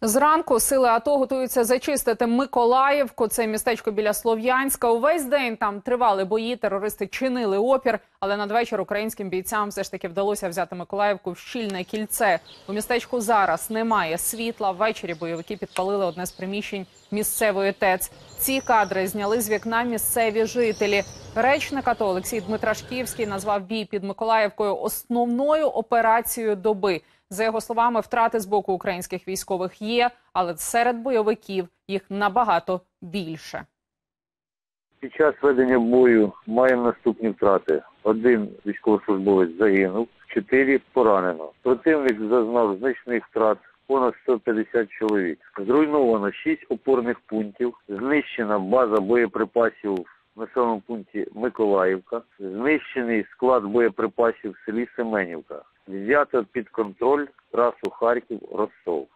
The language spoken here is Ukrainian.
Зранку сили АТО готуються зачистити Миколаївку. Це містечко біля Слов'янська. Увесь день там тривали бої. Терористи чинили опір, але надвечір українським бійцям все ж таки вдалося взяти Миколаївку в щільне кільце. У містечку зараз немає світла. Ввечері бойовики підпалили одне з приміщень місцевої ТЕЦ. Ці кадри зняли з вікна місцеві жителі. Речник АТО Олексій Дмитрашківський назвав бій під Миколаївкою основною операцією доби. За його словами, втрати з боку українських військових є, але серед бойовиків їх набагато більше. Під час ведення бою маємо наступні втрати. Один військовослужбовець загинув, чотири поранено. Противник зазнав значних втрат. Понад 150 чоловік. Зруйновано 6 опорних пунктів, знищена база боєприпасів населеному пункті Миколаївка, знищений склад боєприпасів в селі Семенівка. Взято під контроль трасу Харків-Ростов.